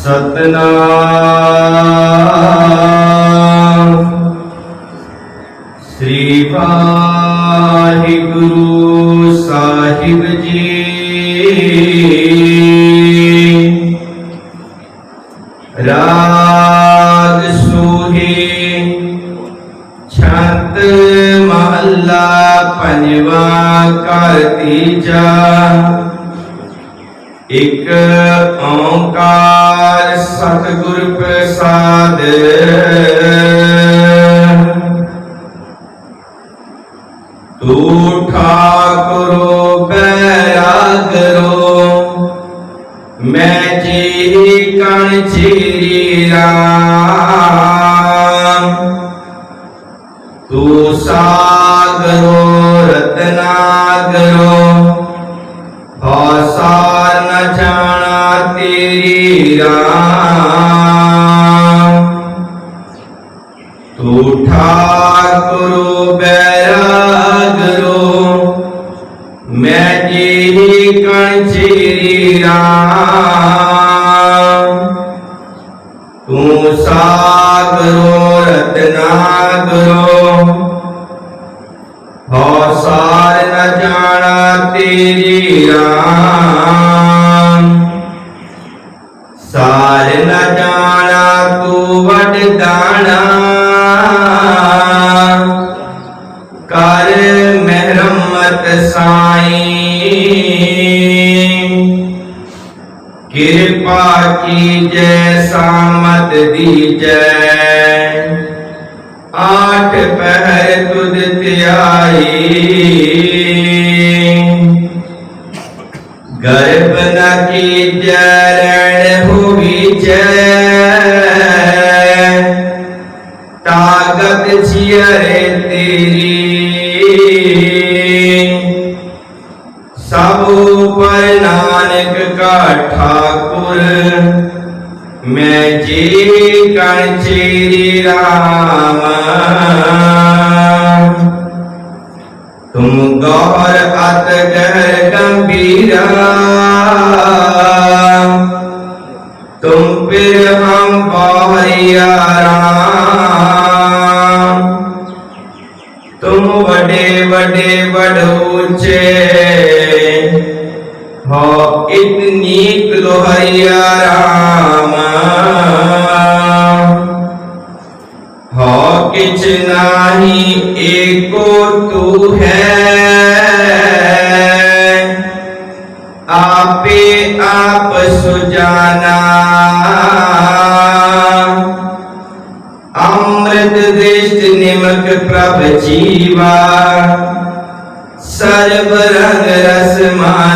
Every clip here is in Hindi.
ਸਤਨਾਮ ਸ੍ਰੀ ਵਾਹਿਗੁਰੂ ਸਾਹਿਬ ਜੀ ਰਾਗ ਸੋਹੀ ਛੰਤ ਮਹੱਲਾ ਪੰਜਵਾ ਘਰ ਤੀਜਾ ਇਕ ਓੰਕਾਰ ਸਤਿਗੁਰ ਪ੍ਰਸਾਦ ਤੂ ਠਾਕੁਰੋ ਬੈਰਾਗਰੋ ਮੈਂ ਜੀ ਕਣ ਚੀਰੀ ਰਾਮ ਤੂ ਸਾਗਰੋ ਰਤਨਾਗਰੋ कृपा की जय सामत दी जय आठ पहर तुद त्याई। गर्भ न की जरण हुई जय। ताकत छियर तेरी तुम गौर अत गंभीरा। तुम फिर हम बहरियाराम तुम बड़े बड़े बड़ूचे हो, इतनी लोहरियाराम नाही, एको तू है। आपे आप सुजाना अमृत दृष्ट निमक प्रभ जीवा। सर्व रंग रस मान।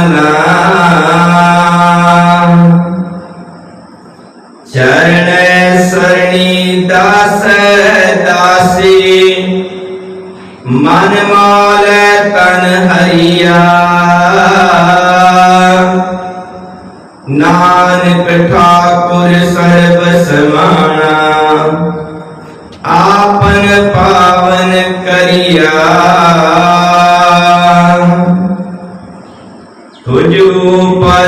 नानक ठाकुर सर्व समाना आपन पावन करिया। तुझ पर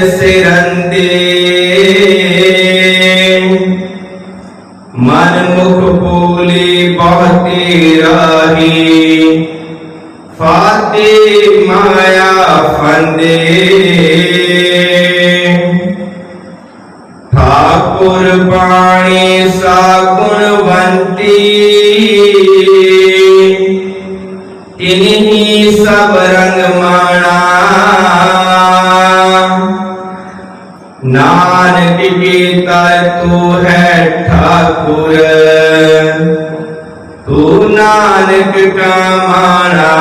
सिरंदे। मन मुख बोले बहते राही। फाते माया फंदे। ठाकुर पाणी सा गुणवंती इन्हीं सब रंग माणा नानक गीता तू है ठाकुर। तू नानक का माना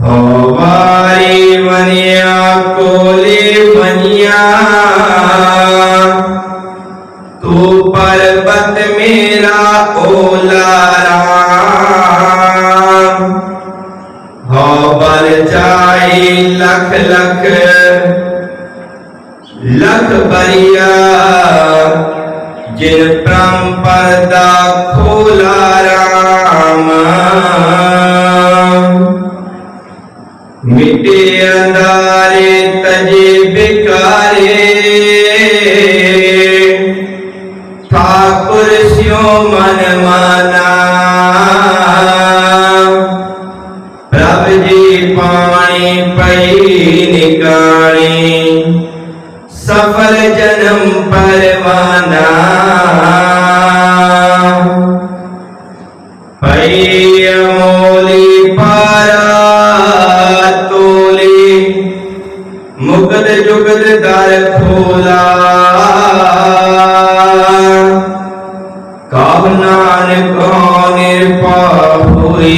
हो होबारी बनिया कोले बनिया तू पर्वत मेरा ओला राम हो बल जा लख लख लख बरिया, जिन ब्रह्म पर्दा खोला राम। मिटे अंधारे तजे बिकारे। ठाकुर स्यो मन माना। प्रभ जी पानी पर निकाली सफल जन्म परवाना मोली पारा तोली मुगद जुगद दर खोला कब नानक निरपा हुई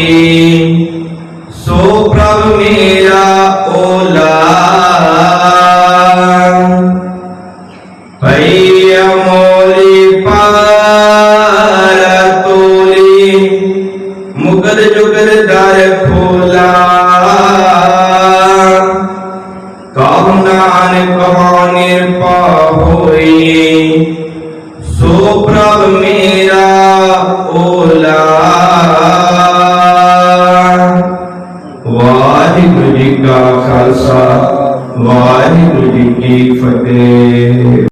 सो प्रभ में ਮੁਗਦ ਦਰ ਖੋਲਾ। ਕਬ ਨਾਨਕ ਨਿਰਭਉ ਹੋਈ। ਸੋ ਪ੍ਰਭ ਮੇਰਾ ਓਲਾ। ਵਾਹਿਗੁਰੂ ਜੀ ਕਾ ਖਾਲਸਾ, ਵਾਹਿਗੁਰੂ ਜੀ ਕੀ ਫਤਿਹ।